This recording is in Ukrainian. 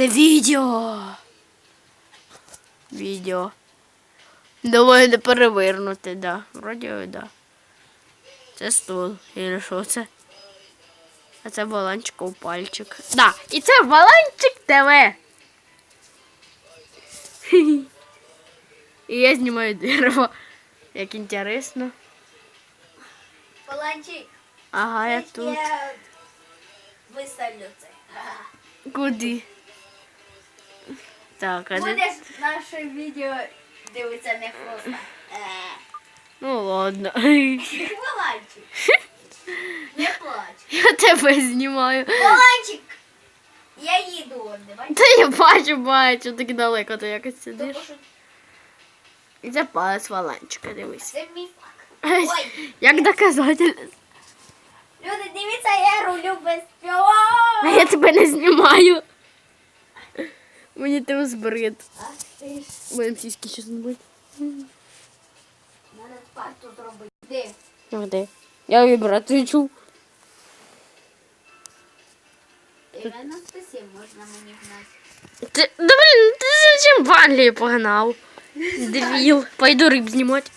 Це відео. Відео. Думаю, не перевернути, да. Вроді, да. Це стул. І що це? А це баланчиков пальчик. Да, і це баланчик ТВ. І я знімаю дерево. Як інтересно. Паланчик. Ага, я тут. Я виставлю це. Куди? Так, а де? Будеш наше відео дивитися не просто. Е, Ну ладно. Паланчик. Не плач. Я тебе знімаю. Паланчик. Я їду, он, давай. Та я бачу, бачу, так далеко ти якось сидиш. І це палець валанчика, дивись. це мій факт. Ой, Як доказательство. люди, дивіться, я рулю без цього. А я тебе не знімаю. Мені там збрид. Будемо сіськи ще знімати. Надо парту зробити. Де? Ну, де? Я вібрацію чув. Ірина, спасибо, можна мені гнати. Ти, да блін, ти зачем в Англію погнав? Дебіл. Пойду риб знімати.